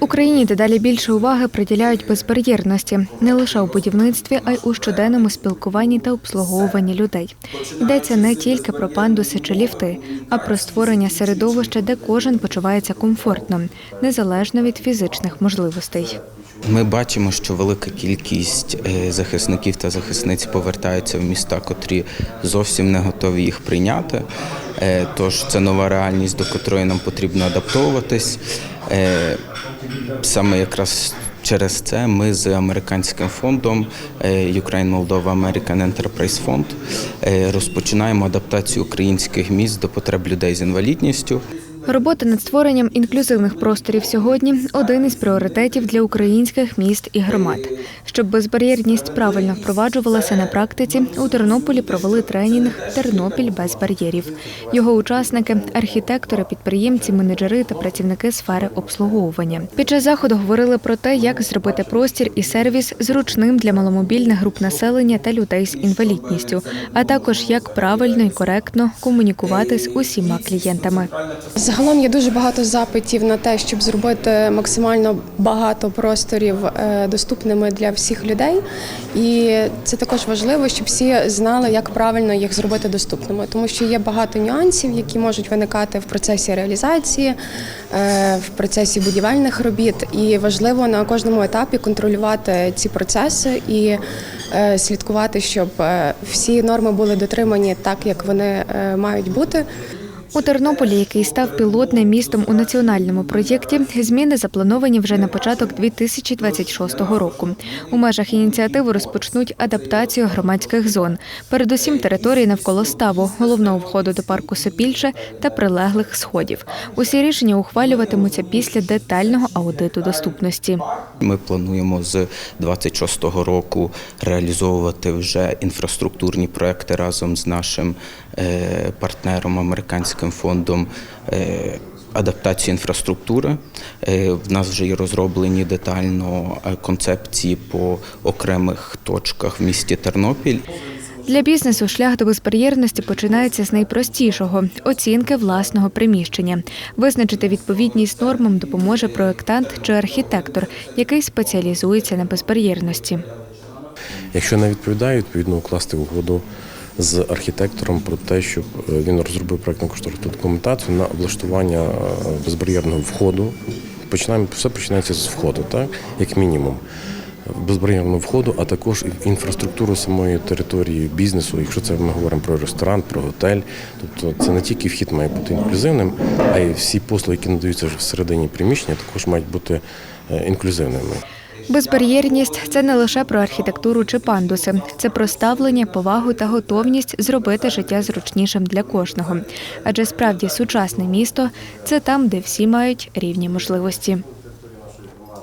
Україні дедалі більше уваги приділяють безбар'єрності не лише у будівництві, а й у щоденному спілкуванні та обслуговуванні людей. Йдеться не тільки про пандуси чи ліфти, а про створення середовища, де кожен почувається комфортно, незалежно від фізичних можливостей. Ми бачимо, що велика кількість е, захисників та захисниць повертаються в міста, котрі зовсім не готові їх прийняти. Е, Тож це нова реальність, до котрої нам потрібно адаптовуватись. Е, Саме якраз через це ми з американським фондом Ukraine Moldova American Enterprise Fund розпочинаємо адаптацію українських міст до потреб людей з інвалідністю. Робота над створенням інклюзивних просторів сьогодні один із пріоритетів для українських міст і громад. Щоб безбар'єрність правильно впроваджувалася на практиці, у Тернополі провели тренінг Тернопіль без бар'єрів. Його учасники архітектори, підприємці, менеджери та працівники сфери обслуговування. Під час заходу говорили про те, як зробити простір і сервіс зручним для маломобільних груп населення та людей з інвалідністю, а також як правильно і коректно комунікувати з усіма клієнтами. Загалом є дуже багато запитів на те, щоб зробити максимально багато просторів е, доступними для всіх людей. І це також важливо, щоб всі знали, як правильно їх зробити доступними, тому що є багато нюансів, які можуть виникати в процесі реалізації, е, в процесі будівельних робіт. І важливо на кожному етапі контролювати ці процеси і е, слідкувати, щоб всі норми були дотримані так, як вони мають бути. У Тернополі, який став пілотним містом у національному проєкті, зміни заплановані вже на початок 2026 року. У межах ініціативи розпочнуть адаптацію громадських зон, передусім території навколо ставу, головного входу до парку Сопільше та прилеглих сходів. Усі рішення ухвалюватимуться після детального аудиту доступності. Ми плануємо з 26-го року реалізовувати вже інфраструктурні проекти разом з нашим е, партнером американським фондом. е, Адаптації інфраструктури Е, в нас вже є розроблені детально е, концепції по окремих точках в місті Тернопіль. Для бізнесу шлях до безбар'єрності починається з найпростішого оцінки власного приміщення. Визначити відповідність нормам допоможе проєктант чи архітектор, який спеціалізується на безбар'єрності. Якщо не відповідає, відповідно укласти угоду з архітектором про те, щоб е, він розробив проектну кошторисну документацію на облаштування е, безбар'єрного входу. Починаємо все починається з входу, так як мінімум. Безбар'єрного входу, а також інфраструктуру самої території бізнесу, якщо це ми говоримо про ресторан, про готель. Тобто це не тільки вхід має бути інклюзивним, а й всі послуги, які надаються всередині приміщення, також мають бути е, інклюзивними. Безбар'єрність це не лише про архітектуру чи пандуси, це про ставлення, повагу та готовність зробити життя зручнішим для кожного. Адже справді сучасне місто це там, де всі мають рівні можливості.